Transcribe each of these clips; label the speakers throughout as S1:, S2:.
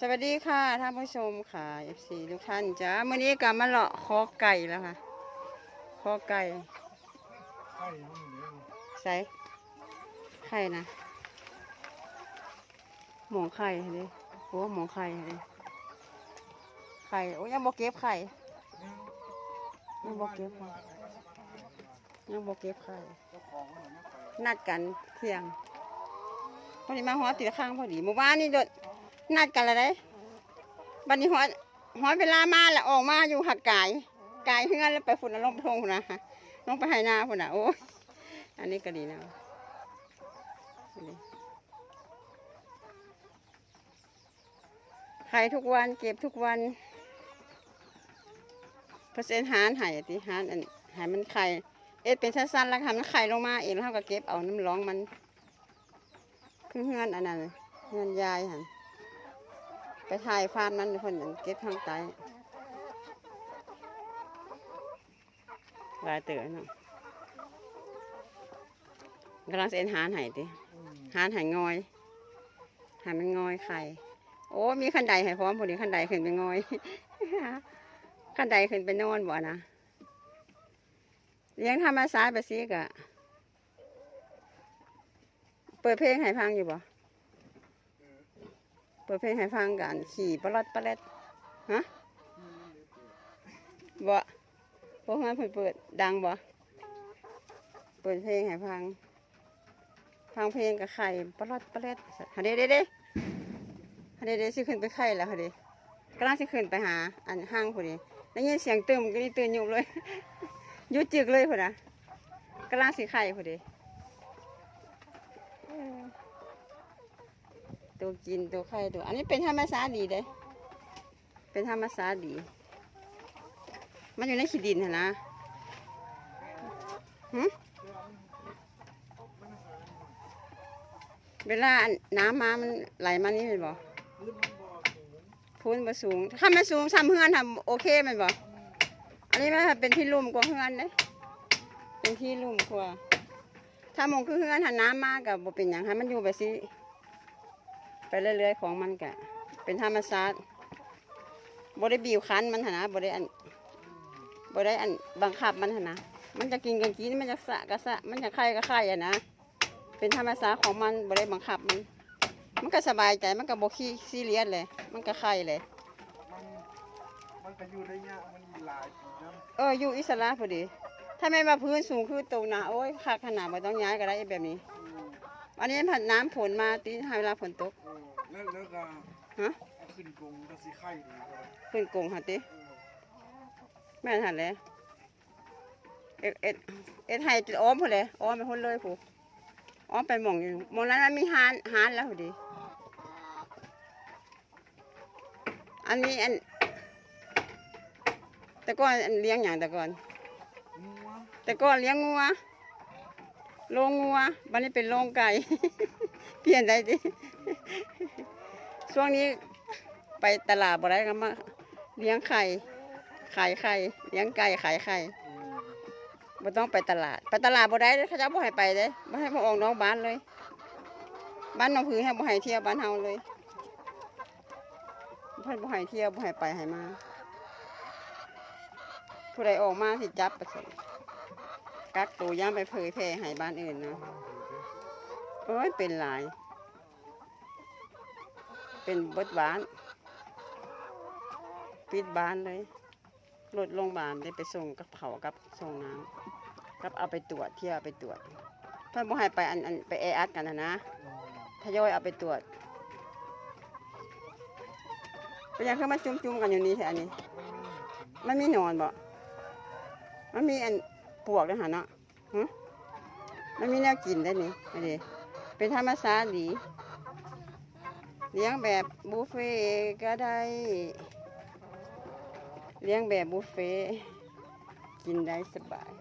S1: สวัสดีค่ะท่านผู้ชมค่ะ FC ทุกท่านจ้ามื่อนี้กลับมาเลาะคอไก่แล้วค่ะคอไก่
S2: ไข่มันเหลือ
S1: ใส่ไข่นะหมองไข่ดิโอ้หมองไข่ดิไข่โอ้ยังบ่เก็บไข่ยังบ่เก็บค่ะยังบ่เก็บไข่
S2: เจ้าของมันไม่ไป
S1: นัดกันเที่ยงพอดีมาหอตีละข้างพอดีเมื่อวานนี่โดด นัดกันแล้วได้บัดนี้หอหอเวลามาแล้วออกมาอยู่หักกายกายเฮือนแล้วไปฝุ่นลงไปทงพุ่นนะลงไปไหนาฝุ่นนะโอ้ยอันนี้ก็ดีนะอันนี้ขายทุกวันเก็บทุกวันเปอร์เซ็นต์หารใหายติหารอันหายมันไข่เอ็ดเป็นสั้นๆแล้วทำมันไข่ลงมาเองแล้วเราก็เก็บเอาน้ำร้องมันคือเฮือนอันนั้นเฮือนยายหัน ไปถ่ายฟาร์มนั้นคนนั้นเก็บทางใต้ลายเต๋อเนาะกำลังเส้นหานไห้ติหานไห้งอยหานมันงอยไข่โอ้มีขันไดให้พร้อมพอดีขันไดขึ้นไปงอยขันไดขึ้นไปนอนบ่นะเลี้ยงธรรมชาติไปสิกะเปิดเพลงให้ฟังอยู่บ่ เปิดเพลงให้ฟังกันขี่ปลอดปลาดฮะบ่พวกมันเปิดเปิดดังบ่เปิดเพลงให้ฟัง ฟังเพลงกับไข่ปลอดปลาดฮะเด้เด้เด้ฮะเด้เด้สิขึ้นไปไข่แล้วฮะเด้กำลังสิขึ้นไปหา อันห้างพอดีได้ยินเสียงตึมก็นี่ตื่นอยู่เลยยุดจึกเลยพอนะกำลังสีไข่พอดีเออ ตัวกินตัวไข่ตัว อันนี้เป็นธรรมชาติดีเด้เป็นธรรมชาติดี มันอยู่ในขี้ดินนนะหึเวลาน้ำมามันไหลมานี่แมันบ่พื้นบ่สูง ถ้ามันสูงซ้ำเฮือนทำโอเคมันบ่อันนี้มันเป็นที่ลุ่มกว่าเฮือนเด้เป็นที่ลุ่มกว่าถ้ามองคือเฮือนหันน้ำมากกับบ่เป็นอย่างให้มันอยู่ไปสิ ไปเรื่อยๆของมันกะ เป็นธรรมชาติบ่ได้บีบคั้นมันหนนะบ่ได้อันบ่ได้อันบังคับมันหนนะมันจะกินกันกินมันจะสะก็สะ มันจะไข่ก็ไข่อะนะ เป็นธรรมชาติของมันบ่ได้บังคับมัน มันก็สบายใจมันก็บ่ขี้ซีเรียสเลย มันก็ไข่เลย
S2: มันมันก็อยู่ได้ยากมันมีหลายปีนะ
S1: เอออยู่อิสระพอดี ถ้าไม่มาพื้นสูงคือตรงหนาโอ้ยขาดขนาดไม่ต้องย้ายก็ได้แบบนี้
S2: อืม
S1: อันนี้ผัดน้ำฝนมาตีให้เวลาฝนตก
S2: เออแล้วแล้วก็
S1: ฮะ
S2: เอาขึ้นกรงก็สิไข่ดีกว่า
S1: ขึ้นกงหัดติ
S2: เออ
S1: แม่นหัดเลยเอ็ดเอ็ดเอ็ดให้จุดอ้อมพอเลยอ้อมไปพ้นเลยผูอ้อมไปหมองอยู่หมองนั้นมันมีฮานฮานแล้วพอดี อันนี้อัน แต่ก่อนอันเลี้ยงอย่างแต่ก่อน
S2: งัว
S1: แต่ก่อนเลี้ยงงัว โรงงัวบันนี้เป็นโรงไก่ เปลี่ยนได้ดิช่วงนี้ไปตลาดบ่ได้ก็มาเลี้ยงไข่ ขายไข่ เลี้ยงไก่ขายไข่
S2: เออ
S1: บ่ต้องไปตลาด ไปตลาดบ่ได้เขาจะบ่ให้ไปเด้บ่ให้มาออกนอกบ้านเลย บ้านน้องผือให้บ่ให้เที่ยวบ้านเฮาเลยเพิ่นบ่ให้เที่ยวบ่ให้ไปให้มาผู้ใดออกมาสิจับไปสิ กักตัวย่างไปเผยแพร่ให้บ้านอื่นนะโอ้ยเป็นหลาย เป็นบดบ้าน ปิดบ้านเลยรถโรงพยาบาลได้ไปส่งกับเผากับส่งน้ำกับเอาไปตรวจเที่ยวไปตรวจเพื่อนบ่ให้ไปอันอันไปแออัดกันนะนะทยอยเอาไปตรวจเป็นยังคือมาจุ่มๆกันอยู่นี่แถวนี้มันมีนอนบ่มันมีอัน ปวกด้วยหะเนาะหึมันมีแนวกินได้นี่อันนี้เป็นธรรมชาติดี เลี้ยงแบบบุฟเฟ่ก็ได้ เลี้ยงแบบบุฟเฟ่กินได้สบาย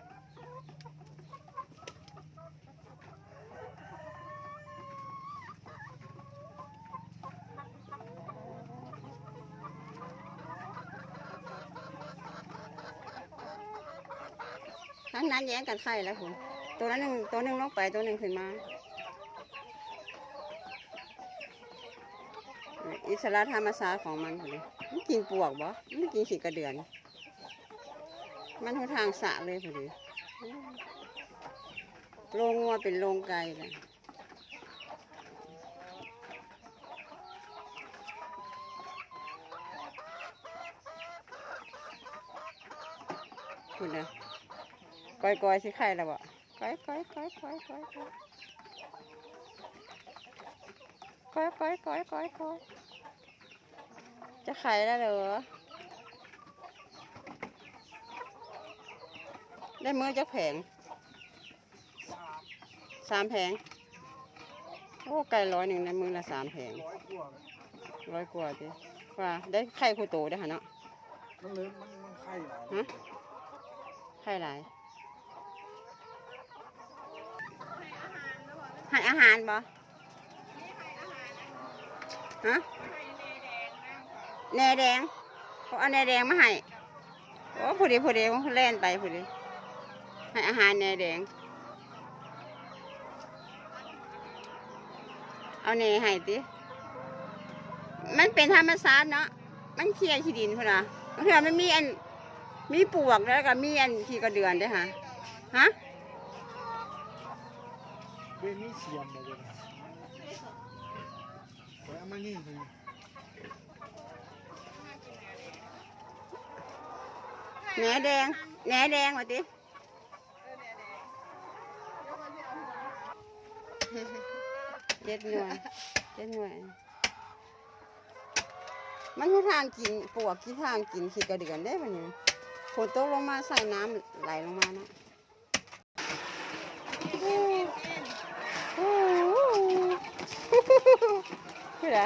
S1: ทั้งนั้นแย่งกันไข่แล้วคุณตัวนั้นหนึ่งตัวหนึ่งลงไปตัวหนึ่งขึ้นมาอิสระธรรมชาติของมันเลยมันกินปวกบ่มันกินขีกระเดือน มันทุกทางสะเลยพุ่นเลยโรงงัวเป็นโรงไก่เลยคุณนะ ก้อยก้อยๆสิไข่แล้วบ่ก้อยก้อยก้อยก้อยก้อยก้อยก้อยก้อยก้อยก้อยก้อยจะไข่แล้วเหรอได้มือจะแผงสามแผงโอ้ไก่ร้อยหนึ่งในมือละสามแผง
S2: ร้อยกว่าเลย
S1: ร้อยกว่าดิว่าได้ไข่คูโตได้อหะเนาะ
S2: มันเลยมันมันไข่หลาย
S1: ฮะไข่หลาย ให้อาหารบ่ฮะแหนแดงเขาเอาแหนแดงมาให้โอ้พอดีพอดีมันเล่นไปพอดีให้อาหารแหนแดง เอาแหนให้ติมันเป็นธรรมชาติเนาะมันเคลียร์ขี้ดินพุ่นนะบางทีมันมีอันมีปวกแล้วก็มีอันขี้กระเดือนด้วยฮะฮะ
S2: เว้ยมีเสียมเลยเดี๋ยวนะไว้เอามานี่เลย
S1: แหนแดงแหนแดงว่าติเจ็ดหน่วยเจ็ดหน่วย มันคือทางกินปวกที่ทางกินขี้กระเดือนได้ปะเนี่ยฝนตกลงมาใส่น้ำไหลลงมานะโอ้โห คืออะไร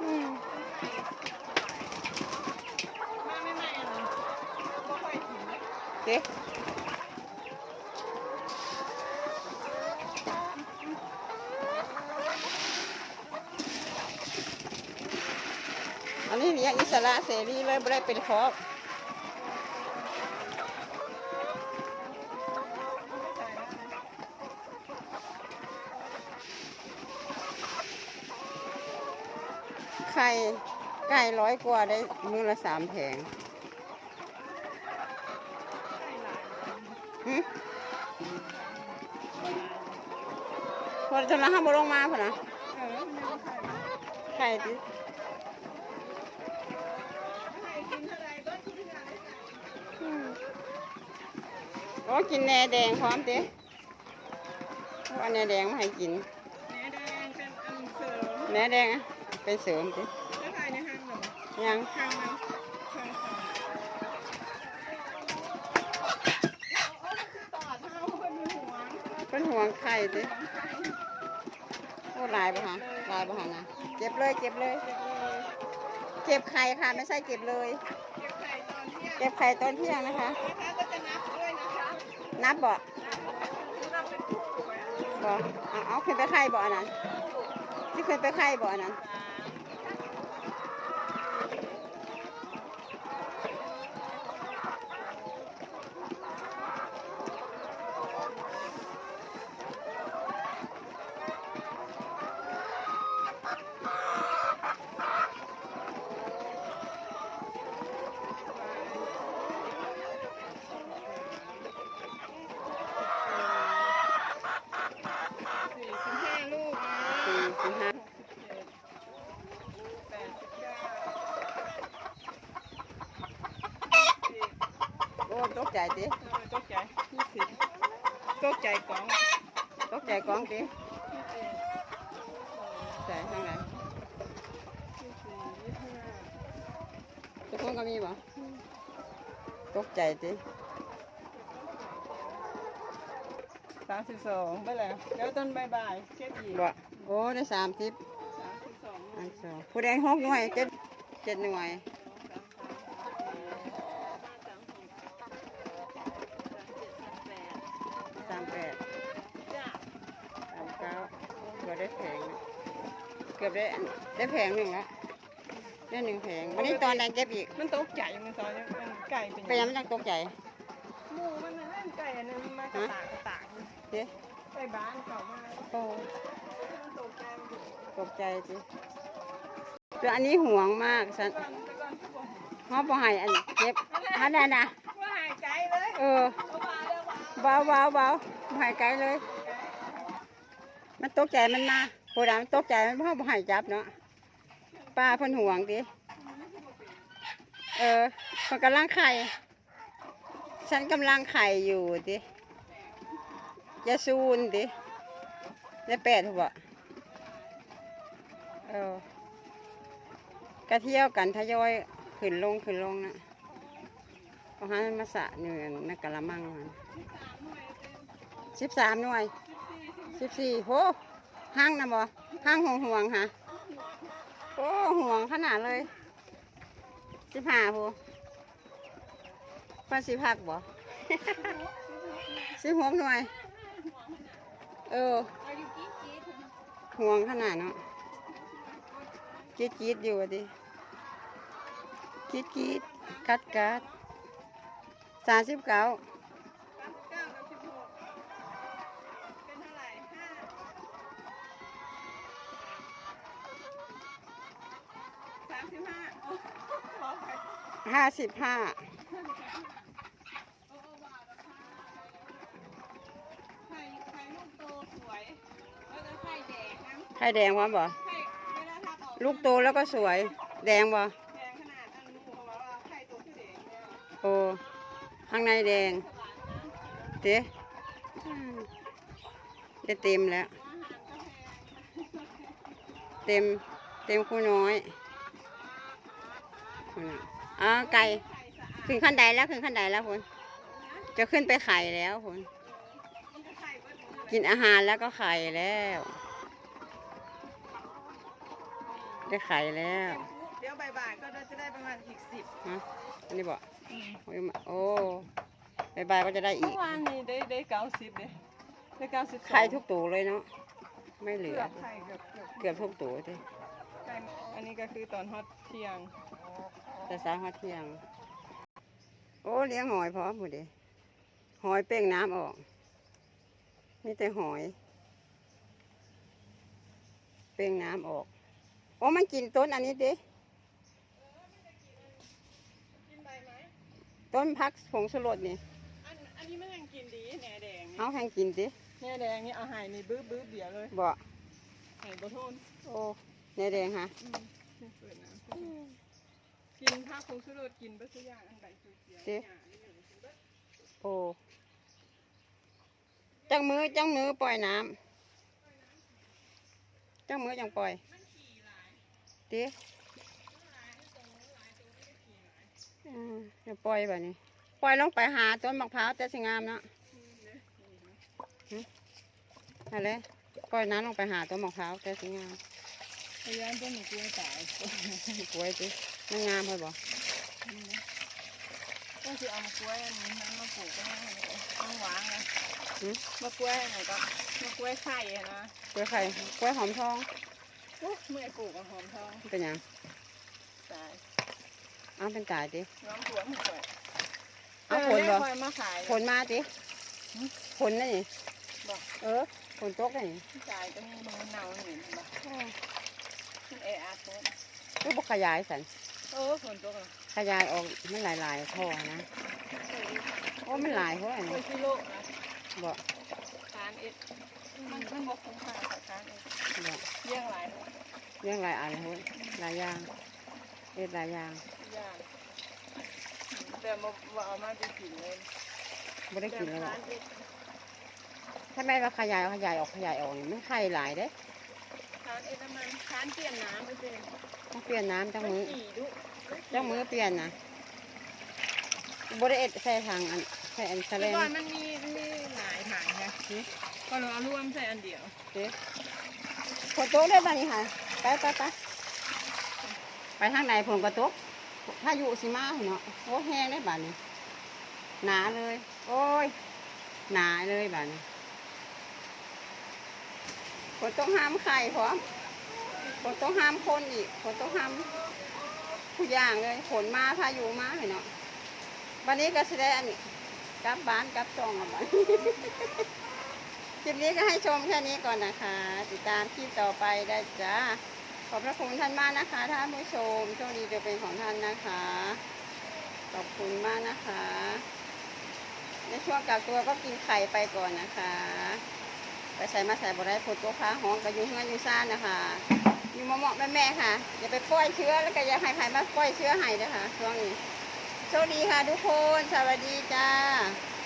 S1: อืมเจ๊ นนี้เลี้ยงอิสระเสรีเลยไม่ได้เป็นคอกไข่ไก่ร้อยกว่าได้มือละสามแผงพอจนละห้าโมลงมาพอนะไข่ดิอืม โอ้กินแหนแดงพร้อมติเอาแหนแดงมาให้กิน
S3: แหนแดงเป็นอันเสริม
S1: แหนแดงเป็นเสริมติ
S3: แล้วภายในห้างเหรอ
S1: ยัง
S3: ห้างมันห้างต่อเท่าคนมีหัว
S1: เป็นห่วงไข่ติโอ้ลายปะฮะลายปะฮะนะเก็บเลยเก็บเลยเก็บไข่ค่ะไม่ใช่เก็บเลย
S3: เก็บไข่ตอนเที่ยง
S1: เก็บไข่ตอนเที่ยงนะคะ
S3: นับ
S1: บ่บ่
S3: เอา
S1: เคยไปไข่บ่อนั้นที่เคยไปไข่บ่อนั้นนสี่
S3: สี่สิบห้าลูก
S1: สิบห้า
S3: แปดสิบเก้า
S1: โอ้ตก ใจติ
S3: ตกใจยี่สิบตกใจกล่อง
S1: ตกใจกองติใส่ทางไหนทุกคนก็มีบ่ตกใจติ
S3: สามสิบสองไปแล้วแล้วต้นบายบายเก็บอีก
S1: บ่โอ้ได้สามสิบ
S3: สามสิบสอง
S1: อันสองผู้ใดหกหน่วยเจ็ดเจ็ดหน่วย สามแปดสามเก้าเกือบได้แผงนะ เกือบได้อันได้แผงหนึ่งแล้วได้หนึ่งแผงวันนี้ตอนแดงเก็บอีก
S3: มันตกใจมันตอนนี้มันไก่เป็น
S1: ไปยังไม่ต้องตกใจ
S3: เหมูมันน่ะเล่นไก่อันนึงมากระตากกระตาก
S1: เด้
S3: ไก่บ้านเก่ามา
S1: โอ้
S3: มันตกใจมันอยู่
S1: ตกใจจิตัวอันนี้ห่วงมากฉัน
S3: ก่อนไปก่อนทุกคน
S1: ฮอบบ่ให้อันเจ็บอันนั้นนะ
S3: ว่าหายใจเลย
S1: เออ
S3: เอามาเร็วมา
S1: เบาเบาเบาบ่ให้ไกลเลย มันตกใจมันมา โคดามตกใจมันพ่อบ่ให้จับเนาะป้าเพิ่นห่วงดิเออมันกำลังไข่ฉันกำลังไข่อยู่ดิอยาซูนดิได้แปดหัวเออกระเที่ยวกันทยอยขึ้นลงขึ้นลงนะเพราะฉันมาสะเหนื่อนักกะละมังมันสิบสามหน่วยสิบสี่โห ห้างนะบ่ห้างห่วงห่วงๆฮะโอ้ห่วงขนาดเลยสิบห้าโหเพิ่นสิพักบ่สิบหกหน่วย เออห่วงขนาดเนาะกรีดกรีดอยู่อะดิกรีดกรีดกัดกัดสามสิบเก้า
S3: เก้ากับสิบหกเป็นเท่าไหร่ห้าสามสิบห้าโอ้ขอไป
S1: ห้าสิบห้า
S3: ไข่ไข่ลูกโตสวยแล้วก็ไข่แดงนะ
S1: ไข่แดงวะบ่
S3: ไข่เวลาทับออก
S1: ลูกโตแล้วก็สวย แดงบ่
S3: แดงขนาดอันนู้นบอกว่าไข่ตัวที่แดงเนี่ย
S1: โอ้ข้างในแดงเจ๊อืมจะเต็มแล้ว เต็ม เต็มคู่น้อย คุณน่ะอ่าไก่ขึ้นขั้นใดแล้วขึ้นขั้นใดแล้วคุณจะขึ้นไปไข่แล้วคุณ
S3: มันก็ไข่เบิดหมดเลย
S1: กินอาหารแล้วก็ไข่แล้ว ได้ไข่แล้ว
S3: เดี๋ยวบ่ายๆก็จะได้ประมาณอีกสิบ
S1: ฮะอันนี้บอกโอ้ยมาโอ้บายบายก็จะได้อี
S3: เมื่
S1: ก
S3: อวานนี้ได้ได้เก้าสิบเลยได้เก้าสิบ
S1: ไข่ทุกตัวเลยเนาะไม่เหลื
S3: เกื
S1: อ
S3: อบไข่เกือบเกือบ
S1: เกือบทุกตัวเลย
S3: ไข่อันนี้ก็คือตอนฮอตเที่ยง
S1: แต่สาหัสเที่ยง โอ้เลี้ยงหอยพร้อมหมดเลยหอยเป้งน้ำออกมีแต่หอย เป้งน้ำออก โอ้มันกินต้นอันนี้ดิ
S3: กินใบไหม
S1: ต้นพักผงชูรสนี่
S3: อันอันนี้มันยังกินดีแหน่แดงนี่
S1: เอาแข่งกินดิ
S3: แหน่แดงนี่เอาหายนี่บื้อบื้อเดียวเลย
S1: บ่
S3: หายบะโทน
S1: โอ้ในแดงฮะ
S3: อืมนี่เปิดน้ำ กินผ้าคงสุรสกินเบดทุกอย่างอันใบเขียวๆ
S1: เจ๊
S3: หญ้านี่อยู่กินเบิด
S1: โอ้จังมือจังมือปล่อยน้ำจังมือจังปล่อยดิอืมเดี๋ยวปล่อยแบบนี้ ปล่อยลงไปหาต้นมะพร้าวแต่สิงามเนาะอะไรปล่อยน้ำลงไปหาต้นมะพร้าวแต่สิงาม
S3: พยายามจะมีกล้วยตาย
S1: สวยจิ มันงามเลยบ่
S3: ก็คือเอามากล้วยอันนี้นั้นมาปลูกก็ได้เลยต้องวางนะ
S1: หืม
S3: มากล้วยไหนก็มากล้วยไข่อะนะ
S1: กล้วยไข่กล้วยหอมทอง
S3: โอ้เมื่อยปลูกกับหอมทอง
S1: เป็นหยัง
S3: ตาย
S1: เอาเป็นตายจิ
S3: น้องสวนสวย
S1: เอาผลบ่
S3: คอยมาขาย
S1: ผลมาจิผลนี่
S3: บอก
S1: เออผลตกนี่
S3: จ่ายก็มีมือเนาหนิบอกมันเออาร์ต
S1: ก็บกขยายสัน
S3: เออฝนตกแล้ว
S1: ขยายออกมันหลายๆท่อนะโอ้มันหลายเพราะอะไร
S3: โอ้ยกิโลนะ
S1: บอก
S3: ทานเอ็ดมันมันบอกคุ้มค่ากับทานเอ็ด
S1: บอก
S3: เยี่ยงหลาย
S1: เรื่องหลายอันเลยหลายอย่างเฮ็ดหลายอย่าง
S3: ย่างแต่มาว่าเอามาไปกินเลย
S1: ไม่ได้กินแล้วหรอก
S3: ทานเอ็ด
S1: ถ้าแม่ว่าขยายขยายออกขยายออกนี่มันไข่หลายเด้
S3: ทานเอ็ดน้ำมันทานเปลี่ยนน้ำไม่เป็น
S1: ต้องเปลี่ยนน้ำจังมือ
S3: ขี่ดุ
S1: จังมือเปลี่ยนนะบริเอ็ดใส่ทางอันใส่อันแสล
S3: แต่
S1: ง
S3: ก่อนมันมีมีหลายถังไงก็เราเอารวมใส่อันเดียว
S1: เด้ฝนตกได้บ้านี่ค่ะไปไปไปไปทางไหนฝนก็ตกถ้าอยู่สิมาเนาะโอ้แห้งได้บ้านี้ หนาเลย โอ้ย หนาเลยบ้านี้ฝนต้องห้ามไข่พร้อมฝ นต้องห้ามคนอีกฝนต้องห้ามผู้อย่างเลยฝนมาพายุมาเนาะวันนี้ก็แสดงนนี้กลับบ้านกลับช่องอะบ้านคลิปนี้ก็ให้ชมแค่นี้ก่อนนะคะ ติดตามคลิปต่อไปได้จ้าขอบพระคุณท่านมากนะคะท่านผู้ชมโชคดีจะเป็นของท่านนะคะ ขอบคุณมากนะคะ ในช่วงกักตัวก็กินไข่ไปก่อนนะคะ ไปใส่มาใส่บได้ผดตัวค้าห้องก็อยู่เฮือนอยู่ซ่านนะคะ อยู่มาเหมาะแม่ๆค่ะ อย่าไปปล่อยเชื้อแล้วก็อย่าให้ใครมาปล่อยเชื้อให้นะคะช่วงนี้โชคดีค่ะทุกคน สวัสดีจ้า